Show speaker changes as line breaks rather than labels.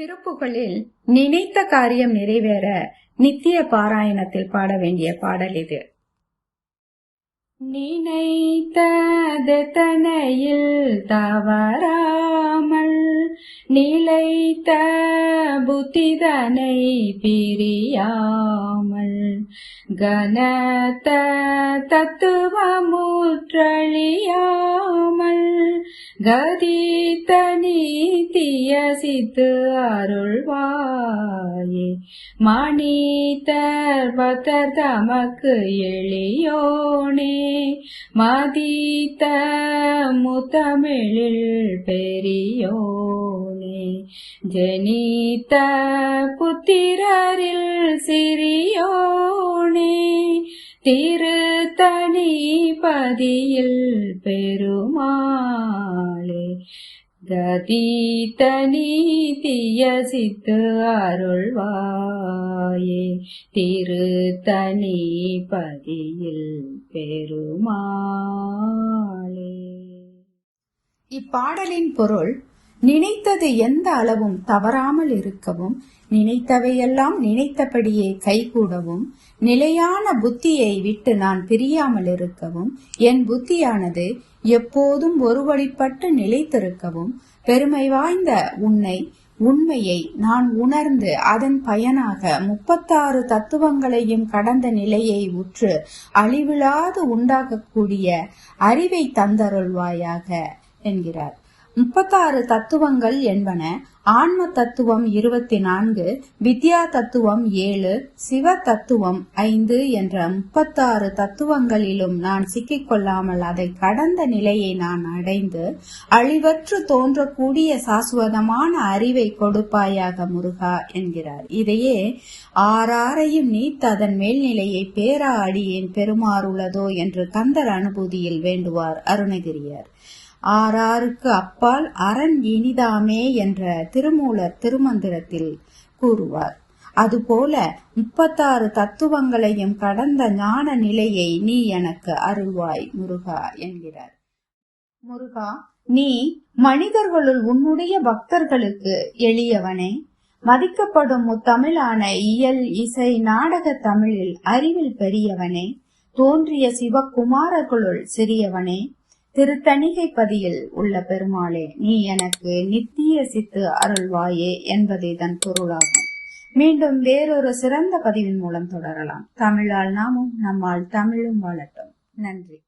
திருப்புகளில் நினைத்த காரியம் நிறைவேற நித்திய பாராயணத்தில் பாட வேண்டிய பாடல் இது. நினைத்தது தனையில் தவறாமல் நிலைத்த புத்திதனை பிரியா கனத்த தத்துவமுற்றழியாமல் கதித்த நீத்திய சித்து அருள்வாயே. மணித்தர் பத்தர் தமக்கு எளியோனே. மதித்த முத்தமிழில் பெரியோனே. ஜனித்த புத்திரரில் சிறியோ திருத்தணி பதியில் பெருமாளே கதீத நீதிய சித்து அருள்வாயே திருத்தணி பதியில் பெருமாளே. இப்பாடலின் பொருள் நினைத்தது எந்த அளவும் தவறாமல் இருக்கவும் நினைத்தவையெல்லாம் நினைத்தபடியே கைகூடவும் நிலையான புத்தியை விட்டு நான் பிரியாமல் இருக்கவும் என் புத்தியானது எப்போதும் ஒருவழிப்பட்டு நிலைத்திருக்கவும் பெருமை வாய்ந்த உன்னை உண்மையை நான் உணர்ந்து அதன் பயனாக முப்பத்தாறு தத்துவங்களையும் கடந்த நிலையை உற்று அழிவிழாது உண்டாகக்கூடிய அறிவை தந்தருள்வாயாக என்கிறார். முப்பத்தாறு தத்துவங்கள் என்பன ஆன்ம தத்துவம் இருபத்தி நான்கு வித்யா தத்துவம் ஏழு சிவ தத்துவம் ஐந்து என்ற முப்பத்தாறு தத்துவங்களிலும் நான் சிக்கிக்கொள்ளாமல் அதை கடந்த நிலையை நான் அடைந்து அழிவற்று தோன்றக்கூடிய சாஸ்வதமான அறிவை கொடுப்பாயாக முருகா என்கிறார். இதையே ஆறாரையும் நீத்து அதன் மேல்நிலையை பேரா அடியேன் பெருமாறுள்ளதோ என்று கந்தர் அனுபூதியில் வேண்டுவார் அருணகிரியார். ஆறாருக்கு அப்பால் அரண் இனிதாமே என்ற திருமூலர் திருமந்திரத்தில் கூறுவார். அதுபோல முப்பத்தாறு தத்துவங்களையும் கடந்த ஞான நிலையை நீ எனக்கு அருள்வாய் முருகா என்கிறார். முருகா நீ மனிதர்களுள் உன்னுடைய பக்தர்களுக்கு எளியவனே. மதிக்கப்படும் முத்தமிழான இயல் இசை நாடக தமிழில் அறிவில் பெரியவனே. தோன்றிய சிவகுமாரர்களுள் சிறியவனே. திருத்தணிகை பதியில் உள்ள பெருமாளே நீ எனக்கு நித்திய சித்து அருள்வாயே என்பதே தன் பொருளாகும். மீண்டும் வேறொரு சிறந்த பதிவின் மூலம் தொடரலாம். தமிழால் நாமும் நம்மால் தமிழும் வாழட்டும். நன்றி.